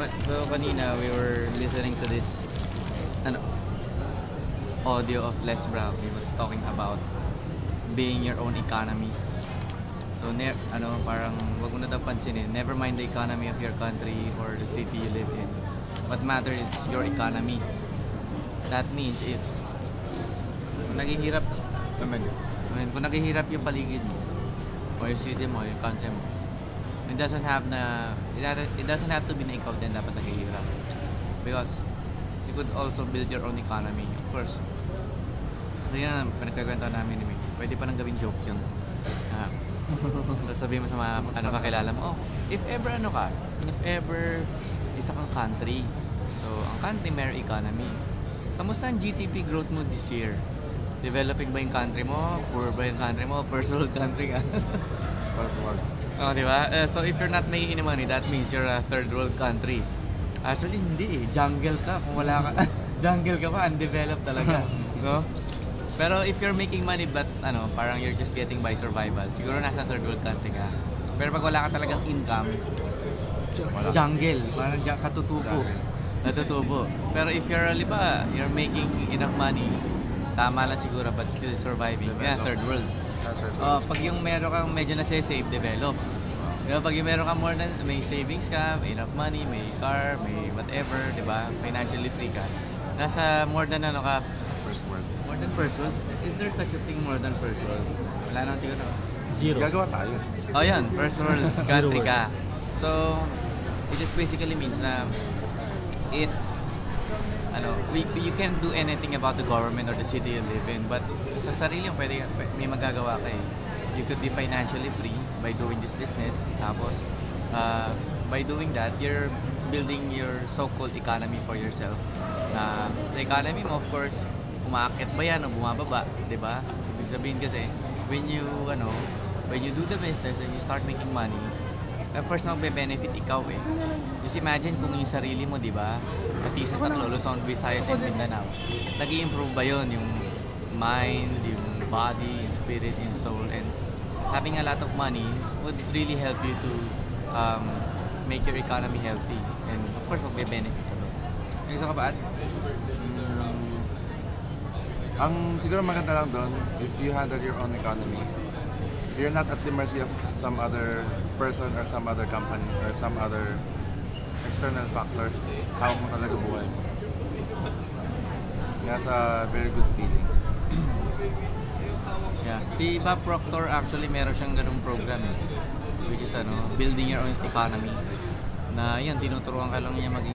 so kanina we were listening to this ano audio of Les Brown. He was talking about being your own economy. So ne- ano parang wag mo na daw pansinin. Never mind the economy of your country or the city you live in. What matters is your economy. That means if kung naghihirap I mean, kung naghihirap yung paligid mo or yung city mo, yung country mo, it doesn't have na it doesn't- have to be na ikaw din dapat naghihirap. Because you could also build your own economy. Of course hindi na pinagkakwento namin ni Miggy pwede pa nang gawing joke yun. Ah, tapos sabihin mo sa mga ano kakilala mo oh if ever ano ka if ever isa kang country so ang country meron economy. Kamusta ang GDP growth mo this year? Developing ba yung country mo? Poor ba yung country mo? First world country ka? Wag, wag. Oh, di ba? Eh, so if you're not making any money, that means you're a third world country. Actually, hindi eh. Jungle ka. Kung wala ka, jungle ka pa, undeveloped talaga. no? Pero if you're making money but ano, parang you're just getting by survival, siguro nasa third world country ka. Pero pag wala ka talagang income, Wala. jungle, parang katutubo. Natutubo. Pero if you're, di ba, you're making enough money, tama lang siguro but still surviving. Yeah, third world. Saturday. Oh, pag yung meron kang medyo na save, develop. Di ba? Pag yung meron kang more than, may savings ka, may enough money, may car, may whatever, di ba? Financially free ka. Nasa more than ano ka, First word. more than first world? Is there such a thing more than first world? Wala naman siguro. Zero. Gagawa tayo. Oh, yan. First world country world. ka. So, it just basically means na if ano, we, you can't do anything about the government or the city you live in, but sa sarili mo pwede, may magagawa ka eh. You could be financially free by doing this business. Tapos, uh, by doing that, you're building your so-called economy for yourself. Na the economy mo, of course, umaakit ba yan o bumababa, di ba? Ibig sabihin kasi, when you, ano, when you do the business and you start making money, uh, first magbe-benefit ikaw eh. Just imagine kung yung sarili mo, di ba? Pati sa tatlo, Luzon, Visayas, and Mindanao. nag improve ba yun? Yung mind, yung body, yung spirit, yung soul, and having a lot of money would really help you to um, make your economy healthy. And of course, magbe-benefit ka doon. May gusto ka ba, ang siguro maganda lang doon, if you handle your own economy, you're not at the mercy of some other person or some other company or some other external factor. Hawak mo talaga buhay mo. Nasa very good feeling. Yeah. Si Bob Proctor actually meron siyang ganung program eh. Which is ano, building your own economy. Na yan, tinuturuan ka lang niya maging